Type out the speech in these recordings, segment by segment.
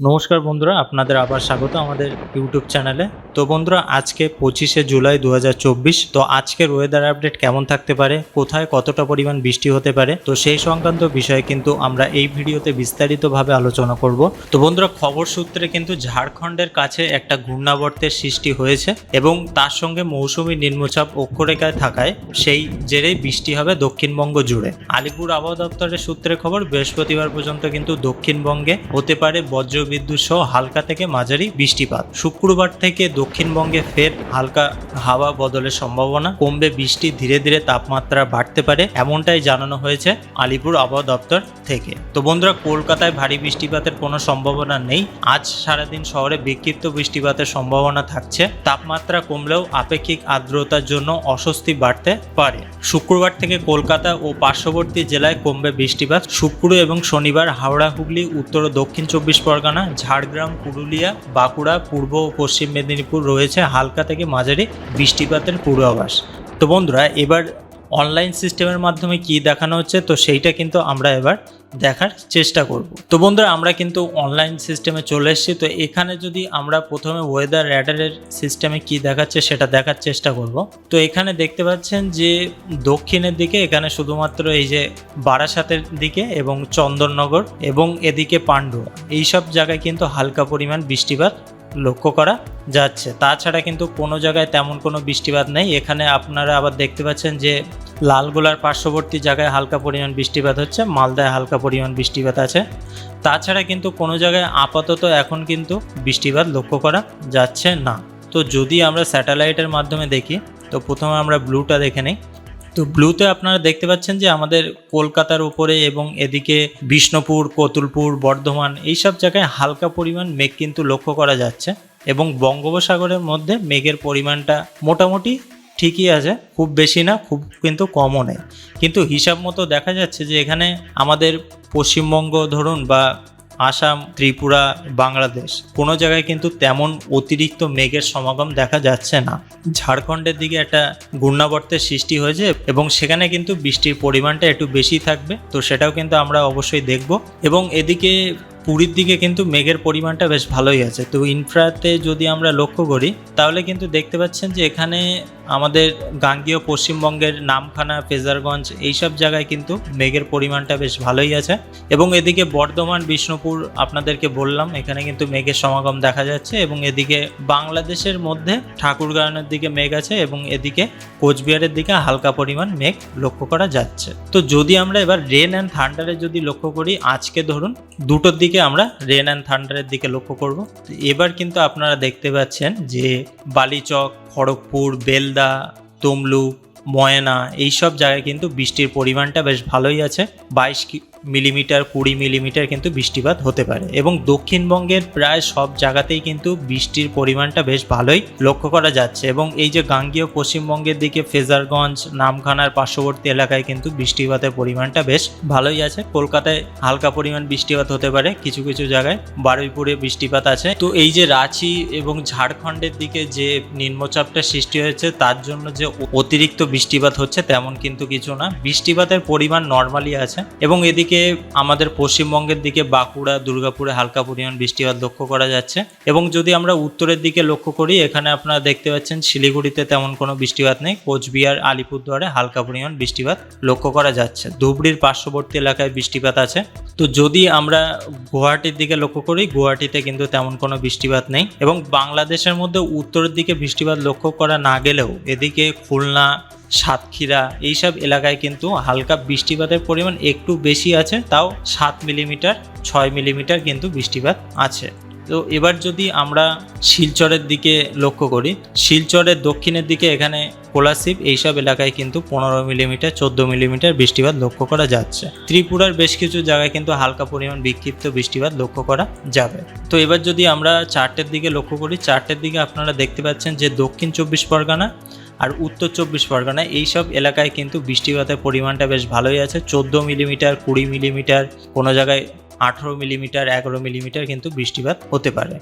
নমস্কার বন্ধুরা, আপনাদের আবার স্বাগত আমাদের ইউটিউব চ্যানেলে। তো বন্ধুরা, আজকে পঁচিশে জুলাই দু হাজার চব্বিশ, তো আজকের ওয়েদার আপডেট কেমন থাকতে পারে, কোথায় কতটা পরিমাণ বৃষ্টি হতে পারে, তো সেই সংক্রান্ত বিষয়ে কিন্তু আমরা এই ভিডিওতে বিস্তারিতভাবে আলোচনা করব। তো বন্ধুরা, খবর সূত্রে কিন্তু ঝাড়খণ্ডের কাছে একটা ঘূর্ণাবর্তের সৃষ্টি হয়েছে এবং তার সঙ্গে মৌসুমী নিম্নচাপ অক্ষরেখায় থাকায় সেই জেরেই বৃষ্টি হবে দক্ষিণবঙ্গ জুড়ে। আলিপুর আবহাওয়া দপ্তরের সূত্রে খবর, বৃহস্পতিবার পর্যন্ত কিন্তু দক্ষিণবঙ্গে হতে পারে বজ্রবিদ্যুৎ সহ হালকা থেকে মাঝারি বৃষ্টিপাত। শুক্রবার থেকে দক্ষিণবঙ্গে ফের হালকা হাওয়া বদলের সম্ভাবনা। কমবে বৃষ্টি, ধীরে ধীরে তাপমাত্রা বাড়তে পারে, এমনটাই জানানো হয়েছে আলিপুর আবহাওয়া দপ্তর থেকে। তো বন্ধুরা, কলকাতায় ভারী বৃষ্টিপাতের কোনো সম্ভাবনা নেই। আজ সারাদিন শহরে বিক্ষিপ্ত বৃষ্টিপাতের সম্ভাবনা থাকছে। তাপমাত্রা কমলেও আপেক্ষিক আর্দ্রতার জন্য অস্বস্তি বাড়তে পারে। শুক্রবার থেকে কলকাতা ও পার্শ্ববর্তী জেলায় কমবে বৃষ্টিপাত। শুক্র এবং শনিবার হাওড়া, হুগলি, উত্তর ও দক্ষিণ চব্বিশ পরগনা ঝাড়গ্রাম, পুরুলিয়া, বাঁকুড়া, পূর্ব ও পশ্চিম মেদিনীপুর রয়েছে হালকা থেকে মাঝারি বৃষ্টিপাতের পূর্বাভাস। তো বন্ধুরা, এবার অনলাইন সিস্টেমের মাধ্যমে কি দেখানো হচ্ছে? তো সেইটা কিন্তু আমরা এবার দেখার চেষ্টা করব। তো বন্ধুরা, আমরা কিন্তু অনলাইন সিস্টেমে চলে এসেছি। তো এখানে যদি আমরা প্রথমে ওয়েদার র্যাডারের সিস্টেমে কি দেখাচ্ছে, সেটা দেখার চেষ্টা করব। তো এখানে দেখতে পাচ্ছেন যে দক্ষিণের দিকে, এখানে শুধুমাত্র এই যে বারাসাতের দিকে এবং চন্দননগর এবং এদিকে পান্ডুয়া, এইসব জায়গায় কিন্তু হালকা পরিমাণ বৃষ্টিপাত লক্ষ্য করা যাচ্ছে। তাছাড়া কিন্তু কোনো জায়গায় তেমন কোনো বৃষ্টিপাত নেই। এখানে আপনারা আবার দেখতে পাচ্ছেন যে লালগোলার পার্শ্ববর্তী জায়গায় হালকা পরিমাণ বৃষ্টিপাত হচ্ছে, মালদায় হালকা পরিমাণ বৃষ্টিপাত আছে। তাছাড়া কিন্তু কোনো জায়গায় আপাতত এখন কিন্তু বৃষ্টিপাত লক্ষ্য করা যাচ্ছে না। তো যদি আমরা স্যাটেলাইটের মাধ্যমে দেখি, তো প্রথমে আমরা ব্লুটা দেখে নিই। তো ব্লুতে আপনারা দেখতে পাচ্ছেন যে আমাদের কলকাতার উপরে এবং এদিকে বিষ্ণুপুর, কতুলপুর, বর্ধমান এইসব জায়গায় হালকা পরিমাণ মেঘ কিন্তু লক্ষ্য করা যাচ্ছে এবং বঙ্গোপসাগরের মধ্যে মেঘের পরিমাণটা মোটামুটি ঠিকই আছে, খুব বেশি না, খুব কিন্তু কমও নেই। কিন্তু হিসাব মতো দেখা যাচ্ছে যে এখানে আমাদের পশ্চিমবঙ্গ ধরুন বা আসাম, ত্রিপুরা, বাংলাদেশ, কোনো জায়গায় কিন্তু তেমন অতিরিক্ত মেঘের সমাগম দেখা যাচ্ছে না। ঝাড়খণ্ডের দিকে একটা ঘূর্ণাবর্তের সৃষ্টি হয়েছে এবং সেখানে কিন্তু বৃষ্টির পরিমাণটা একটু বেশি থাকবে, তো সেটাও কিন্তু আমরা অবশ্যই দেখব। এবং এদিকে পুরীর দিকে কিন্তু মেঘের পরিমাণটা বেশ ভালোই আছে। তো ইনফ্রাতে যদি আমরা লক্ষ্য করি, তাহলে কিন্তু দেখতে পাচ্ছেন যে এখানে আমাদের গাঙ্গীয় পশ্চিমবঙ্গের নামখানা, ফেজারগঞ্জ এইসব জায়গায় কিন্তু মেঘের পরিমাণটা বেশ ভালোই আছে। এবং এদিকে বর্ধমান, বিষ্ণুপুর আপনাদেরকে বললাম, এখানে কিন্তু মেঘের সমাগম দেখা যাচ্ছে এবং এদিকে বাংলাদেশের মধ্যে ঠাকুরগাঁওয়ের দিকে মেঘ আছে এবং এদিকে কোচবিহারের দিকে হালকা পরিমাণ মেঘ লক্ষ্য করা যাচ্ছে। তো যদি আমরা এবার রেন অ্যান্ড থান্ডারে যদি লক্ষ্য করি, আজকে ধরুন দুটোর দিকে আমরা রেন অ্যান্ড থান্ডারের দিকে লক্ষ্য করব। এবার কিন্তু আপনারা দেখতে পাচ্ছেন যে বালিচক, খড়গপুর, বেলদা, তমলুক, ময়না, এইসব জায়গায় কিন্তু বৃষ্টির পরিমাণটা বেশ ভালোই আছে। বাইশ মিলিমিটার, কুড়ি মিলিমিটার কিন্তু বৃষ্টিপাত হতে পারে এবং দক্ষিণবঙ্গের প্রায় সব জায়গাতেই কিন্তু বৃষ্টির পরিমাণটা বেশ ভালোই লক্ষ্য করা যাচ্ছে এবং এই যে গাঙ্গীয় পশ্চিমবঙ্গের দিকে ফেজারগঞ্জ, নামখানার পার্শ্ববর্তী এলাকায় কিন্তু বৃষ্টিপাতের পরিমাণটা বেশ ভালোই আছে। কলকাতায় হালকা পরিমাণ বৃষ্টিপাত হতে পারে, কিছু কিছু জায়গায়। বারুইপুরে বৃষ্টিপাত আছে। তো এই যে রাঁচি এবং ঝাড়খণ্ডের দিকে যে নিম্নচাপটা সৃষ্টি হয়েছে, তার জন্য যে অতিরিক্ত বৃষ্টিপাত হচ্ছে তেমন কিন্তু কিছু না। বৃষ্টিপাতের পরিমাণ নর্মালি আছে এবং এদিকে আমাদের পশ্চিমবঙ্গের দিকে বাঁকুড়া, দুর্গাপুরে হালকা পরিমাণ বৃষ্টিপাত লক্ষ্য করা যাচ্ছে। এবং যদি আমরা উত্তরের দিকে লক্ষ্য করি, এখানে আপনারা দেখতে পাচ্ছেন শিলিগুড়িতে তেমন কোনো বৃষ্টিপাত নেই। কোচবিহার, আলিপুরদুয়ারে হালকা পরিমাণ বৃষ্টিপাত লক্ষ্য করা যাচ্ছে। ধুবড়ির পার্শ্ববর্তী এলাকায় বৃষ্টিপাত আছে। তো যদি আমরা গুয়াহাটির দিকে লক্ষ্য করি, গুয়াহাটিতে কিন্তু তেমন কোনো বৃষ্টিপাত নেই। এবং বাংলাদেশের মধ্যে উত্তরের দিকে বৃষ্টিপাত লক্ষ্য করা না গেলেও এদিকে খুলনা সাতক্ষীরা, এইসব এলাকায় কিন্তু হালকা বৃষ্টিপাতের পরিমাণ একটু বেশি আছে, তাও সাত মিলিমিটার, ছয় মিলিমিটার কিন্তু বৃষ্টিপাত আছে। তো এবার যদি আমরা শিলচরের দিকে লক্ষ্য করি, শিলচরের দক্ষিণের দিকে এখানে কোলাশিপ এইসব এলাকায় কিন্তু পনেরো মিলিমিটার, চোদ্দ মিলিমিটার বৃষ্টিপাত লক্ষ্য করা যাচ্ছে। ত্রিপুরার বেশ কিছু জায়গায় কিন্তু হালকা পরিমাণ বিক্ষিপ্ত বৃষ্টিপাত লক্ষ্য করা যাবে। তো এবার যদি আমরা চারটের দিকে লক্ষ্য করি, চারটের দিকে আপনারা দেখতে পাচ্ছেন যে দক্ষিণ চব্বিশ পরগনা আর উত্তর চব্বিশ পরগনা, এইসব এলাকায় কিন্তু বৃষ্টিপাতের পরিমাণটা বেশ ভালোই আছে। চোদ্দ মিলিমিটার, কুড়ি মিলিমিটার, কোনো জায়গায় আঠেরো মিলিমিটার, এগারো মিলিমিটার কিন্তু বৃষ্টিপাত হতে পারে।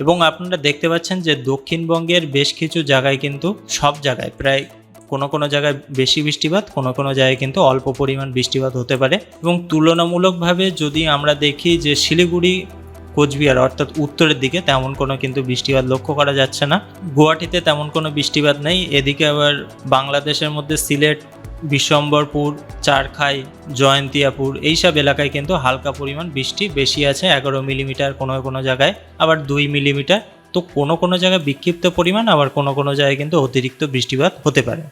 এবং আপনারা দেখতে পাচ্ছেন যে দক্ষিণবঙ্গের বেশ কিছু জায়গায় কিন্তু, সব জায়গায় প্রায় কোনো কোনো জায়গায় বেশি বৃষ্টিপাত, কোনো কোনো জায়গায় কিন্তু অল্প পরিমাণ বৃষ্টিপাত হতে পারে। এবং তুলনামূলকভাবে যদি আমরা দেখি যে শিলিগুড়ি কোচবিহার, অর্থাৎ উত্তরের দিকে, তেমন কোনো কিন্তু বৃষ্টিপাত লক্ষ্য করা যাচ্ছে না। গুয়াহাটিতে তেমন কোনো বৃষ্টিপাত নেই। এদিকে আবার বাংলাদেশের মধ্যে সিলেট বিশ্বম্বরপুর চারখাই, জয়ন্তিয়াপুর এইসব এলাকায় কিন্তু হালকা পরিমাণ বৃষ্টি বেশি আছে, এগারো মিলিমিটার কোনো কোনো জায়গায়। আবার দুই মিলিমিটার, তো কোনো কোনো জায়গায় বিক্ষিপ্ত পরিমাণ, আবার কোনো কোনো জায়গায় কিন্তু অতিরিক্ত বৃষ্টিপাত হতে পারে।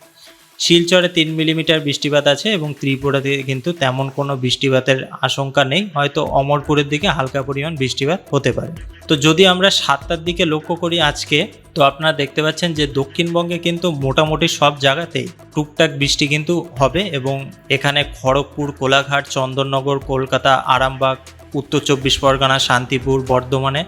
শিলচরে তিন মিলিমিটার বৃষ্টিপাত আছে এবং ত্রিপুরাতে কিন্তু তেমন কোনো বৃষ্টিপাতের আশঙ্কা নেই। হয়তো অমরপুরের দিকে হালকা পরিমাণ বৃষ্টিপাত হতে পারে। তো যদি আমরা সাতটার দিকে লক্ষ্য করি আজকে, তো আপনারা দেখতে পাচ্ছেন যে দক্ষিণবঙ্গে কিন্তু মোটামুটি সব জায়গাতেই টুকটাক বৃষ্টি কিন্তু হবে এবং এখানে খড়গপুর, কোলাঘাট, চন্দননগর, কলকাতা, আরামবাগ উত্তর চব্বিশ পরগনা, শান্তিপুর, বর্ধমানে।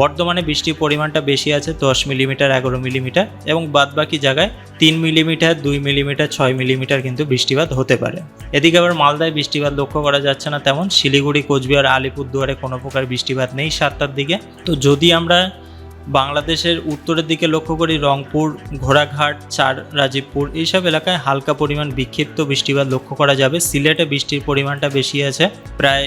বর্ধমানে বৃষ্টির পরিমাণটা বেশি আছে, দশ মিলিমিটার, এগারো মিলিমিটার এবং বাদবাকি জায়গায় তিন মিলিমিটার, দুই মিলিমিটার, ছয় মিলিমিটার কিন্তু বৃষ্টিপাত হতে পারে। এদিকে আবার মালদায় বৃষ্টিপাত লক্ষ্য করা যাচ্ছে না তেমন। শিলিগুড়ি, কোচবিহার, আলিপুরদুয়ারে কোনো প্রকার বৃষ্টিপাত নেই সাতটার দিকে। তো যদি আমরা বাংলাদেশের উত্তরের দিকে লক্ষ্য করি, রংপুর, ঘোড়াঘাট, চার রাজীবপুর, এইসব এলাকায় হালকা পরিমাণ বিক্ষিপ্ত বৃষ্টিপাত লক্ষ্য করা যাবে। সিলেটে বৃষ্টির পরিমাণটা বেশি আছে, প্রায়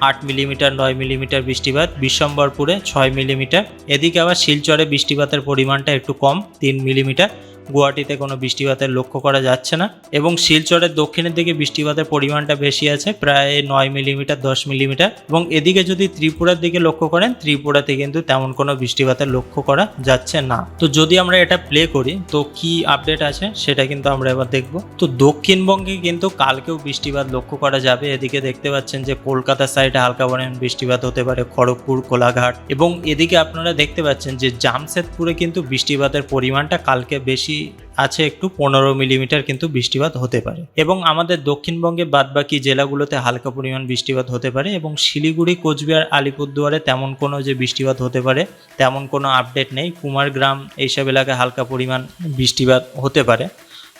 আট মিলিমিটার, নয় মিলিমিটার বৃষ্টিপাত বিশ্বম্বরপুরে ছয় মিলিমিটার। এদিকে আবার শিলচরে বৃষ্টিপাতের পরিমাণটা একটু কম, তিন মিলিমিটার। গুয়াহাটিতে কোনো বৃষ্টিপাতের লক্ষ্য করা যাচ্ছে না এবং শিলচরের দক্ষিণের দিকে বৃষ্টিপাতের পরিমাণটা বেশি আছে, প্রায় নয় মিলিমিটার, দশ মিলিমিটার। এবং এদিকে যদি ত্রিপুরার দিকে লক্ষ্য করেন, ত্রিপুরাতে কিন্তু তেমন কোনো বৃষ্টিপাতের লক্ষ্য করা যাচ্ছে না। তো যদি আমরা এটা প্লে করি, তো কি আপডেট আছে সেটা কিন্তু আমরা এবার দেখব। তো দক্ষিণবঙ্গে কিন্তু কালকেও বৃষ্টিপাত লক্ষ্য করা যাবে। এদিকে দেখতে পাচ্ছেন যে কলকাতা সাইডে হালকা পরিমাণ বৃষ্টিপাত হতে পারে, খড়গপুর, কোলাঘাট। এবং এদিকে আপনারা দেখতে পাচ্ছেন যে জামশেদপুরে কিন্তু বৃষ্টিপাতের পরিমাণটা কালকে বেশি আছে একটু পনেরো মিলিমিটার কিন্তু বৃষ্টিপাত হতে পারে। এবং আমাদের দক্ষিণবঙ্গে বাদবাকি জেলাগুলোতে হালকা পরিমাণ বৃষ্টিপাত হতে পারে এবং শিলিগুড়ি, কোচবিহার, আলিপুরদুয়ারে তেমন কোনো যে বৃষ্টিপাত হতে পারে, তেমন কোনো আপডেট নেই। কুমারগ্রাম এইসব এলাকায় হালকা পরিমাণ বৃষ্টিপাত হতে পারে।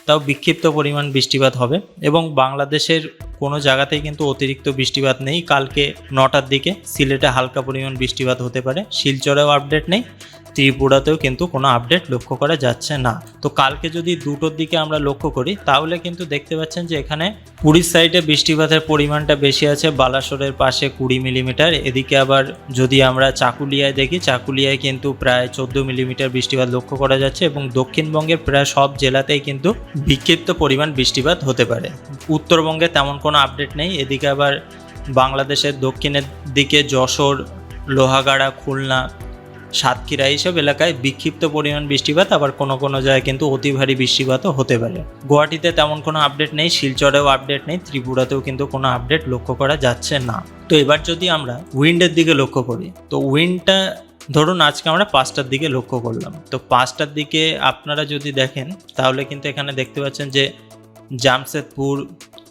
তাও বিক্ষিপ্ত পরিমাণ বৃষ্টিপাত হবে এবং বাংলাদেশের কোনো জায়গাতেই কিন্তু অতিরিক্ত বৃষ্টিপাত নেই। কালকে নটার দিকে সিলেটে হালকা পরিমাণ বৃষ্টিপাত হতে পারে। শিলচরেও আপডেট নেই। ত্রিপুরাতেও কিন্তু কোনো আপডেট লক্ষ্য করা যাচ্ছে না। তো কালকে যদি দুটোর দিকে আমরা লক্ষ্য করি, তাহলে কিন্তু দেখতে পাচ্ছেন যে এখানে পুরীর সাইডে বৃষ্টিপাতের পরিমাণটা বেশি আছে। বালাসোরের পাশে কুড়ি মিলিমিটার। এদিকে আবার যদি আমরা চাকুলিয়ায় দেখি, চাকুলিয়ায় কিন্তু প্রায় চোদ্দ মিলিমিটার বৃষ্টিপাত লক্ষ্য করা যাচ্ছে এবং দক্ষিণবঙ্গের প্রায় সব জেলাতেই কিন্তু বিক্ষিপ্ত পরিমাণ বৃষ্টিপাত হতে পারে। উত্তরবঙ্গে তেমন কোনো আপডেট নেই। এদিকে আবার বাংলাদেশের দক্ষিণের দিকে যশোর, লোহাগাড়া, খুলনা, সাতক্ষীরা এইসব এলাকায় বিক্ষিপ্ত পরিমাণ বৃষ্টিপাত, আবার কোনো কোনো জায়গায় কিন্তু অতি ভারী বৃষ্টিপাতও হতে পারে। গুয়াহাটিতে তেমন কোনো আপডেট নেই, শিলচরেও আপডেট নেই, ত্রিপুরাতেও কিন্তু কোনো আপডেট লক্ষ্য করা যাচ্ছে না। তো এবার যদি আমরা উইন্ডের দিকে লক্ষ্য করি, তো উইন্ডটা ধরুন আজকে আমরা পাঁচটার দিকে লক্ষ্য করলাম। তো পাঁচটার দিকে আপনারা যদি দেখেন, তাহলে কিন্তু এখানে দেখতে পাচ্ছেন যে জামশেদপুর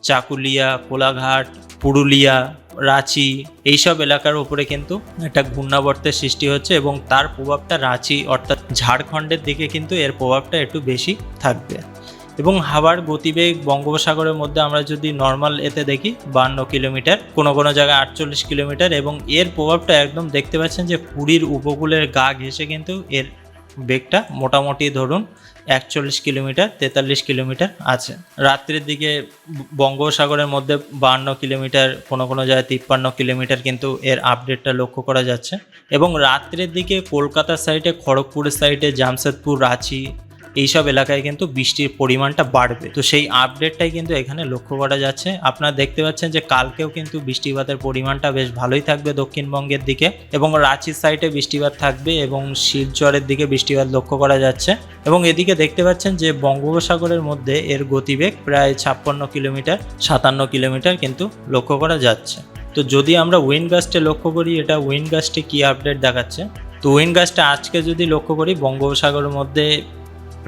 চাকুলিয়া, কোলাঘাট, পুরুলিয়া, রাঁচি এইসব এলাকার উপরে কিন্তু একটা ঘূর্ণাবর্তের সৃষ্টি হচ্ছে এবং তার প্রভাবটা রাঁচি অর্থাৎ ঝাড়খণ্ডের দিকে কিন্তু এর প্রভাবটা একটু বেশি থাকবে। এবং হাওয়ার গতিবেগ বঙ্গোপসাগরের মধ্যে আমরা যদি নর্মাল এতে দেখি, বান্ন কিলোমিটার, কোনো কোনো জায়গায় আটচল্লিশ কিলোমিটার এবং এর প্রভাবটা একদম দেখতে পাচ্ছেন যে পুরীর উপকূলের গা ঘেঁষে কিন্তু এর বেগটা মোটামুটি ধরুন একচল্লিশ কিলোমিটার, তেতাল্লিশ কিলোমিটার আছে। রাত্রির দিকে বঙ্গোপসাগরের মধ্যে বান্ন কিলোমিটার, কোনো কোনো জায়গায় তিপ্পান্ন কিলোমিটার কিন্তু এর আপডেটটা লক্ষ্য করা যাচ্ছে। এবং রাত্রের দিকে কলকাতার সাইডে খড়গপুরের সাইডে জামশেদপুর, রাঁচি এইসব এলাকায় কিন্তু বৃষ্টির পরিমাণটা বাড়বে। তো সেই আপডেটটাই কিন্তু এখানে লক্ষ্য করা যাচ্ছে। আপনারা দেখতে পাচ্ছেন যে কালকেও কিন্তু বৃষ্টিপাতের পরিমাণটা বেশ ভালোই থাকবে দক্ষিণবঙ্গের দিকে এবং রাঁচির সাইডে বৃষ্টিপাত থাকবে এবং শিলচরের দিকে বৃষ্টিপাত লক্ষ্য করা যাচ্ছে। এবং এদিকে দেখতে পাচ্ছেন যে বঙ্গোপসাগরের মধ্যে এর গতিবেগ প্রায় ছাপ্পান্ন কিলোমিটার, সাতান্ন কিলোমিটার কিন্তু লক্ষ্য করা যাচ্ছে। তো যদি আমরা উইন্ড গাস্টে লক্ষ্য করি, এটা উইন্ড গাস্টে কী আপডেট দেখাচ্ছে? তো উইন্ড গাস্টে আজকে যদি লক্ষ্য করি, বঙ্গোপসাগরের মধ্যে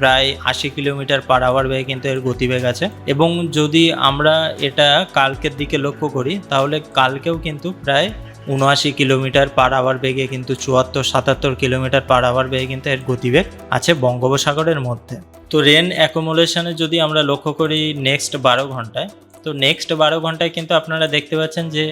প্রায় আশি কিলোমিটার পার আওয়ার বেগে কিন্তু এর গতিবেগ আছে। এবং যদি আমরা এটা কালকের দিকে লক্ষ্য করি, তাহলে কালকেও কিন্তু প্রায় উনআশি কিলোমিটার পার আওয়ার বেগে কিন্তু চুয়াত্তর, সাতাত্তর কিলোমিটার পার আওয়ার বেগে কিন্তু এর গতিবেগ আছে বঙ্গোপসাগরের মধ্যে। তো রেন অ্যাকোমোলেশনে যদি আমরা লক্ষ্য করি নেক্সট বারো ঘন্টায়, তো নেক্সট বারো ঘন্টায় কিন্তু আপনারা দেখতে পাচ্ছেন যে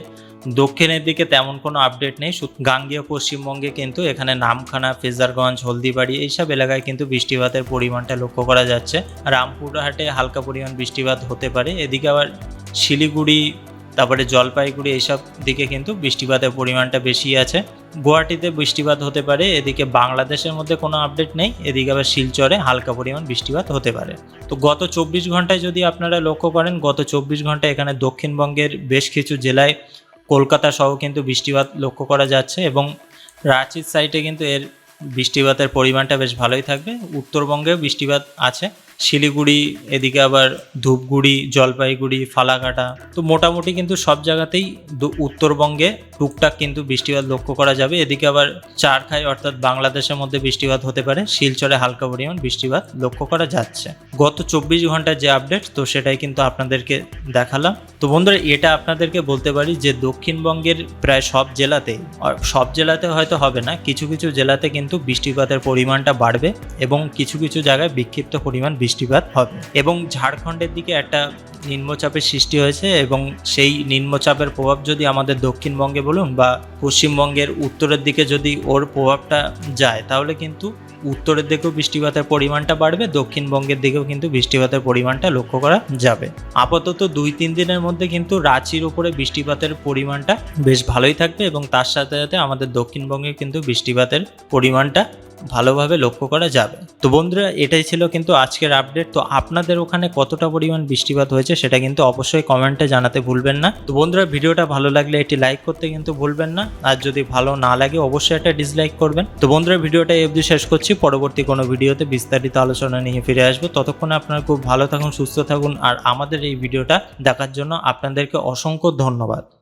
দক্ষিণের দিকে তেমন কোনো আপডেট নেই। গাঙ্গীয় পশ্চিমবঙ্গে কিন্তু এখানে নামখানা, ফেজারগঞ্জ, হলদিবাড়ি এইসব এলাকায় কিন্তু বৃষ্টিপাতের পরিমাণটা লক্ষ্য করা যাচ্ছে। রামপুরহাটে হালকা পরিমাণ বৃষ্টিপাত হতে পারে। এদিকে আবার শিলিগুড়ি, তারপরে জলপাইগুড়ি এইসব দিকে কিন্তু বৃষ্টিপাতের পরিমাণটা বেশি আছে। গুয়াহাটিতে বৃষ্টিপাত হতে পারে। এদিকে বাংলাদেশের মধ্যে কোনো আপডেট নেই। এদিকে আবার শিলচরে হালকা পরিমাণ বৃষ্টিপাত হতে পারে। তো গত চব্বিশ ঘন্টায় যদি আপনারা লক্ষ্য করেন, গত চব্বিশ ঘন্টায় এখানে দক্ষিণবঙ্গের বেশ কিছু জেলায় কলকাতা সহ কিন্তু বৃষ্টিপাত লক্ষ্য করা যাচ্ছে এবং রাঁচির সাইডে কিন্তু এর বৃষ্টিপাতের পরিমাণটা বেশ ভালোই থাকবে। উত্তরবঙ্গেও বৃষ্টিপাত আছে। শিলিগুড়ি, এদিকে আবার ধূপগুড়ি, জলপাইগুড়ি, ফালাকাটা। তো মোটামুটি কিন্তু সব জায়গাতেই উত্তরবঙ্গে টুকটাক কিন্তু বৃষ্টিপাত লক্ষ্য করা যাবে। এদিকে আবার চারখাই অর্থাৎ বাংলাদেশের মধ্যে বৃষ্টিপাত হতে পারে। শিলচরে হালকা পরিমাণ বৃষ্টিপাত লক্ষ্য করা যাচ্ছে। গত চব্বিশ ঘণ্টার যে আপডেট, তো সেটাই কিন্তু আপনাদেরকে দেখালাম। তো বন্ধুরা, এটা আপনাদেরকে বলতে পারি যে দক্ষিণবঙ্গের প্রায় সব জেলাতেই আর সব জেলাতে হয়তো হবে না, কিছু কিছু জেলাতে কিন্তু বৃষ্টিপাতের পরিমাণটা বাড়বে এবং কিছু কিছু জায়গায় বিক্ষিপ্ত পরিমাণ বৃষ্টিপাত হবে। এবং ঝাড়খণ্ডের দিকে একটা নিম্নচাপের সৃষ্টি হয়েছে এবং সেই নিম্নচাপের প্রভাব যদি আমাদের দক্ষিণবঙ্গে বলুন বা পশ্চিমবঙ্গের উত্তরের দিকে যদি ওর প্রভাবটা যায় তাহলে কিন্তু উত্তরের দিকেও বৃষ্টিপাতের পরিমাণটা বাড়বে, দক্ষিণবঙ্গের দিকেও কিন্তু বৃষ্টিপাতের পরিমাণটা লক্ষ্য করা যাবে। আপাতত দুই তিন দিনের মধ্যে কিন্তু রাঁচির উপরে বৃষ্টিপাতের পরিমাণটা বেশ ভালোই থাকবে এবং তার সাথে সাথে আমাদের দক্ষিণবঙ্গে কিন্তু বৃষ্টিপাতের পরিমাণটা ভালোভাবে লক্ষ্য করা যাবে। তো বন্ধুরা, এটাই ছিল কিন্তু আজকের আপডেট। তো আপনাদের ওখানে কতটা পরিমাণ বৃষ্টিপাত হয়েছে সেটা কিন্তু অবশ্যই কমেন্টে জানাতে ভুলবেন না। তো বন্ধুরা, ভিডিওটা ভালো লাগলে এটি লাইক করতে কিন্তু ভুলবেন না। আর যদি ভালো না লাগে, অবশ্যই একটা ডিসলাইক করবেন। তো বন্ধুরা, ভিডিওটা অবধি শেষ করছি, পরবর্তী কোনো ভিডিওতে বিস্তারিত আলোচনা নিয়ে ফিরে আসব। ততক্ষণে আপনারা খুব ভালো থাকুন, সুস্থ থাকুন, আর আমাদের এই ভিডিওটা দেখার জন্য আপনাদেরকে অসংখ্য ধন্যবাদ।